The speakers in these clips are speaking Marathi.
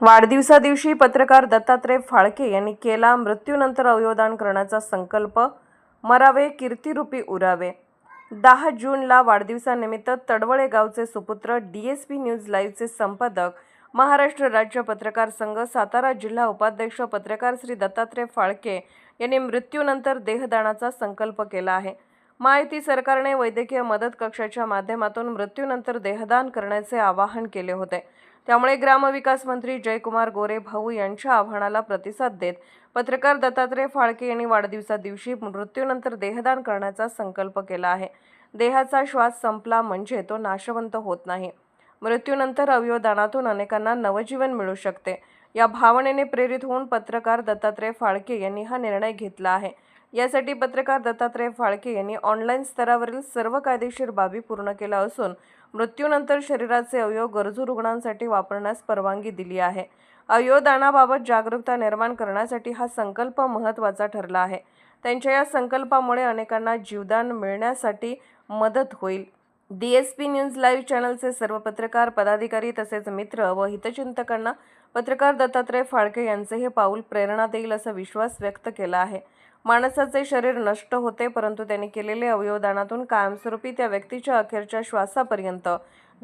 वाढदिवसादिवशी पत्रकार दत्तात्रय फाळके यांनी केला मृत्यूनंतर अवयवदान करण्याचा संकल्प मरावे कीर्तिरूपी उरावे. दहा जूनला वाढदिवसानिमित्त तडवळे गावचे सुपुत्र डी एस पी न्यूज लाईव्हचे संपादक महाराष्ट्र राज्य पत्रकार संघ सातारा जिल्हा उपाध्यक्ष पत्रकार श्री दत्तात्रय फाळके यांनी मृत्यूनंतर देहदानाचा संकल्प केला आहे. माहिती सरकारने वैद्यकीय मदत कक्षाच्या माध्यमातून मृत्यूनंतर देहदान करण्याचे आवाहन केले होते. त्यामुळे ग्रामविकास मंत्री जयकुमार गोरे भाऊ यांच्या आव्हानाला प्रतिसाद देत पत्रकार दत्तात्रय फाळके यांनी वाढदिवसा दिवशी मृत्यूनंतर देहदान करण्याचा संकल्प केला आहे. देहाचा श्वास संपला म्हणजे तो नाशवंत होत नाही. मृत्यूनंतर अवयवदानातून अनेकांना नवजीवन मिळू शकते. या भावनेने प्रेरित होऊन पत्रकार दत्तात्रय फाळके यांनी हा निर्णय घेतला आहे. यासाठी पत्रकार दत्तात्रय फाळके यांनी ऑनलाईन स्तरावरील सर्व कायदेशीर बाबी पूर्ण केल्या असून मृत्यूनंतर शरीराचे अवयव गरजू रुग्णांसाठी वापरण्यास परवानगी दिली आहे. अवयवदानाबाबत जागरूकता निर्माण करण्यासाठी हा संकल्प महत्त्वाचा ठरला आहे. त्यांच्या या संकल्पामुळे अनेकांना जीवदान मिळण्यासाठी मदत होईल. D S P news live चॅनलचे सर्व पत्रकार पदाधिकारी तसेच मित्र व हितचिंतकांना पत्रकार दत्तात्रय फाळके यांचे हे पाऊल प्रेरणा देईल असा विश्वास व्यक्त केला आहे. माणसाचे शरीर नष्ट होते परंतु त्यांनी केलेले अवयवदानातून कायमस्वरूपी त्या व्यक्तीच्या अखेरच्या श्वासापर्यंत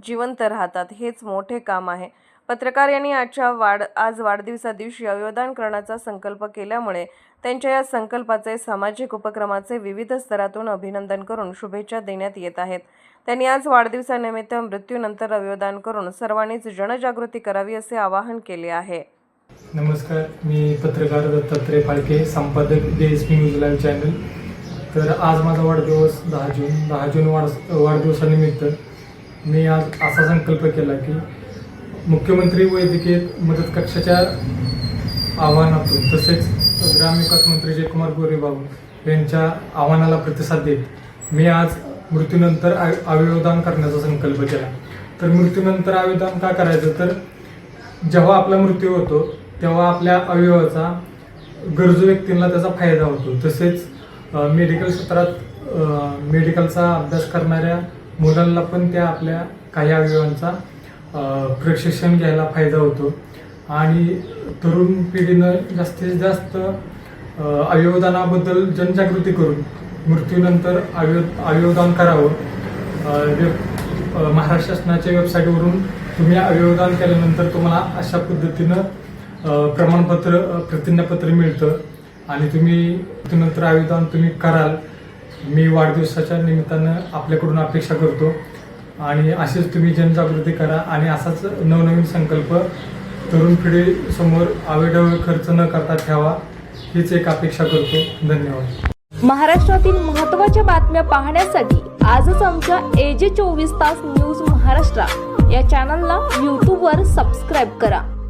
जिवंत राहतात. हेच मोठे काम आहे. पत्रकार यांनी आजच्या वाढ आज वाढदिवसा दिवशी अवयवदान करण्याचा संकल्प केल्यामुळे त्यांच्या या संकल्पाचे सामाजिक उपक्रमाचे विविध स्तरातून अभिनंदन करून शुभेच्छा देण्यात येत आहेत. त्यांनी आज वाढदिवसानिमित्त मृत्यूनंतर अवयवदान करून सर्वांनीच जनजागृती करावी असे आवाहन केले आहे. नमस्कार मी पत्रकार दत्तात्रय फाळके संपादक D S P news live channel. तर आज माझा वाढदिवस दहा जून दहा जून वाढ वाढदिवसानिमित्त मी आज असा संकल्प केला की मुख्यमंत्री वैद्यकीय मदत कक्षाच्या आव्हानातून तसेच ग्रामविकास मंत्री जयकुमार गोरेबाबू यांच्या आव्हानाला प्रतिसाद देत मी आज मृत्यूनंतर आय- अवयवदान करण्याचा संकल्प केला. तर मृत्यूनंतर अवयवदान का करायचं? तर जेव्हा आपला मृत्यू होतो तेव्हा आपल्या अवयवाचा गरजू व्यक्तींना त्याचा फायदा होतो. तसेच मेडिकल क्षेत्रात मेडिकलचा अभ्यास करणाऱ्या मुलांना पण त्या आपल्या काही अवयवांचा प्रशिक्षण घ्यायला फायदा होतो. आणि तरुण पिढीनं जास्तीत जास्त अवयवदानाबद्दल जनजागृती करून मृत्यूनंतर अवयव अवयवदान करावं. वेब- महाराष्ट्र शासनाच्या वेबसाईटवरून तुम्ही अवयवदान केल्यानंतर तुम्हाला अशा पद्धतीनं प्रमाणपत्र प्रतिज्ञापत्र मिळतं आणि तुम्ही नंतर अवयवदान तुम्ही कराल. मी वाढदिवसाच्या निमित्तानं आपल्याकडून अपेक्षा करतो आणि असेच तुम्ही जनजागृती करा आणि असाच नवनवीन संकल्प तरुण पिढीसमोर आवेडव खर्च न करता ठेवा हीच एक अपेक्षा करतो. धन्यवाद. महाराष्ट्रातील महत्त्वाच्या बातम्या पाहण्यासाठी आजच आमच्या एजे चोवीस तास न्यूज महाराष्ट्र या चॅनलला यूट्यूबवर सबस्क्राईब करा.